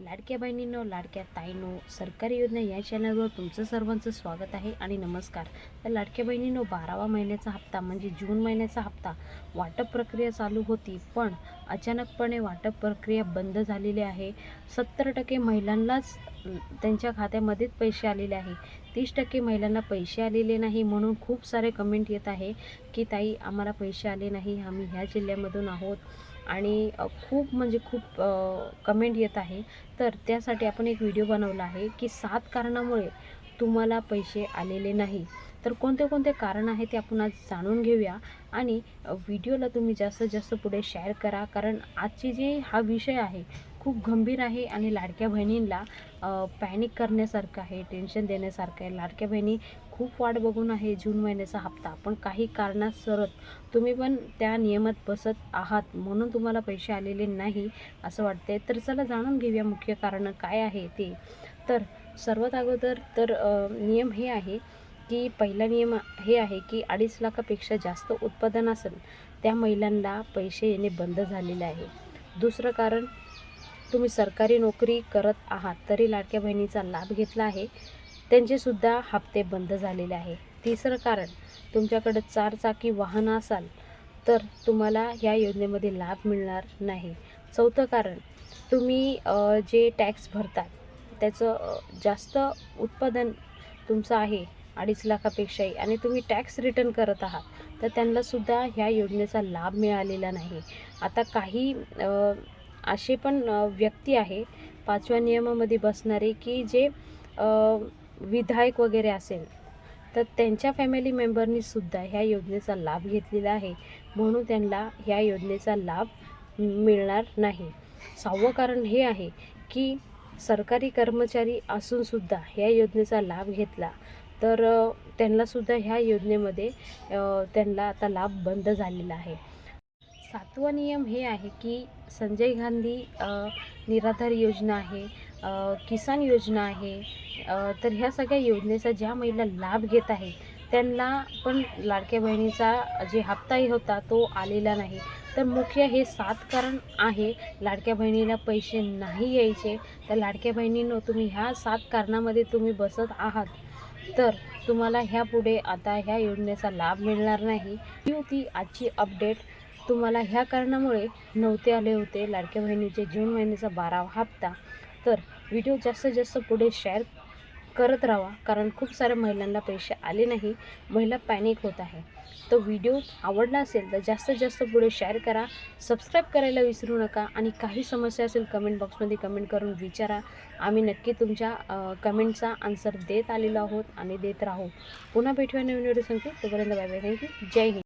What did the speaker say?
लाडक्या बहिणींनो लाडक्या ताईंनो सरकारी योजना या चॅनलवर तुमचं सर्वांचं स्वागत आहे आणि नमस्कार. तर लाडक्या बहिणींनो बारावा महिन्याचा हप्ता म्हणजे जून महिन्याचा हप्ता वाटप प्रक्रिया चालू होती पण अचानकपणे वाटप प्रक्रिया बंद झालेली आहे. सत्तर टक्के महिलांनाच त्यांच्या खात्यामध्येच पैसे आलेले आहे. तीस टक्के महिलांना पैसे आलेले नाही म्हणून खूप सारे कमेंट येत आहे की ताई आम्हाला पैसे आले नाही आम्ही ह्या जिल्ह्यामधून आहोत. आणि खूप म्हणजे खूप कमेंट येत आहे. तर त्यासाठी आपण एक व्हिडिओ बनवला आहे की सात कारणामुळे तुम्हाला पैसे आलेले नाही. तर कोणते कोणते कारण आहे ते आपण आज जाणून घेऊया आणि व्हिडिओला तुम्ही जास्तीत जास्त पुढे शेअर करा. कारण आजची जी हा विषय आहे खूप गंभीर आहे आणि लाडक्या बहिणींना पॅनिक करण्यासारखं आहे टेन्शन देण्यासारखं आहे. लाडक्या बहिणी खूप वाट बघून आहे जून महिन्याचा हप्ता. पण काही कारणासरत तुम्ही पण त्या नियमात बसत आहात. म्हणून तुम्हाला पैसे आलेले नाही असं वाटते तर चला जाणून घेऊया मुख्य कारण काय आहे ते. तर सर्वात अगोदर तर नियम हे आहे की पहिला नियम हे आहे की अडीच लाखापेक्षा जास्त उत्पादन असेल त्या महिलांना पैसे येणे बंद झालेले आहे. दुसरं कारण तुम्ही सरकारी नोकरी करत आहात तरी लाडक्या बहिणीचा लाभ घेतला आहे. त्यांचेसुद्धा हप्ते बंद झालेले आहे. तिसरं कारण तुमच्याकडे चारचाकी वाहन असाल तर तुम्हाला या योजनेमध्ये लाभ मिळणार नाही. चौथं कारण तुम्ही जे टॅक्स भरतात त्याचं जास्त उत्पादन तुमचं आहे अडीच लाखापेक्षाही आणि तुम्ही टॅक्स रिटर्न करत आहात तर त्यांनासुद्धा ह्या योजनेचा लाभ मिळालेला नाही. आता काही असे पण व्यक्ती आहे. पाचव्या नियमामध्ये बसणारे की जे विधायक वगैरे असेल तर त्यांच्या फॅमिली मेंबरनी सुद्धा ह्या योजनेचा लाभ घेतलेला आहे. म्हणून त्यांना ह्या योजनेचा लाभ मिळणार नाही. सहावं कारण हे आहे की सरकारी कर्मचारी असूनसुद्धा ह्या योजनेचा लाभ घेतला तर त्यांनासुद्धा ह्या योजनेमध्ये त्यांना आता लाभ बंद झालेला आहे. सातवा नियम हे आहे की संजय गांधी निराधार योजना आहे किसान योजना आहे तर ह्या सगळ्या योजनेचा ज्या महिला लाभ घेत आहे त्यांना पण लाडक्या बहिणीचा जे हप्ताही होता तो आलेला नाही. तर मुख्य हे सात कारण आहे लाडक्या बहिणीला पैसे नाही यायचे तर लाडक्या बहिणींनो तुम्ही ह्या सात कारणामध्ये तुम्ही बसत आहात. तर तुम्हाला ह्यापुढे आता ह्या योजनेचा लाभ मिळणार नाही. ही होती आजची अपडेट तुम्हाला ह्या कारणामुळे नव्हते आले होते. लाडक्या बहिणीचे जून महिन्याचा बारावा हप्ता. तर व्हिडिओ जास्तीत जास्त पुढे शेअर करत राहा कारण खूप साऱ्या महिलांना पैसे आले नाही. महिला पॅनिक होत आहे. तो व्हिडिओ आवडला असेल तर जास्तीत जास्त पुढे शेअर करा. सबस्क्राईब करायला विसरू नका आणि काही समस्या असेल कमेंट बॉक्समध्ये कमेंट करून विचारा. आम्ही नक्की तुमच्या कमेंटचा आन्सर देत आलेलो आहोत आणि देत राहू. पुन्हा भेटूया नवीन व्हिडिओ सांगते तोपर्यंत बाय बाय थँक्यू जय हिंद.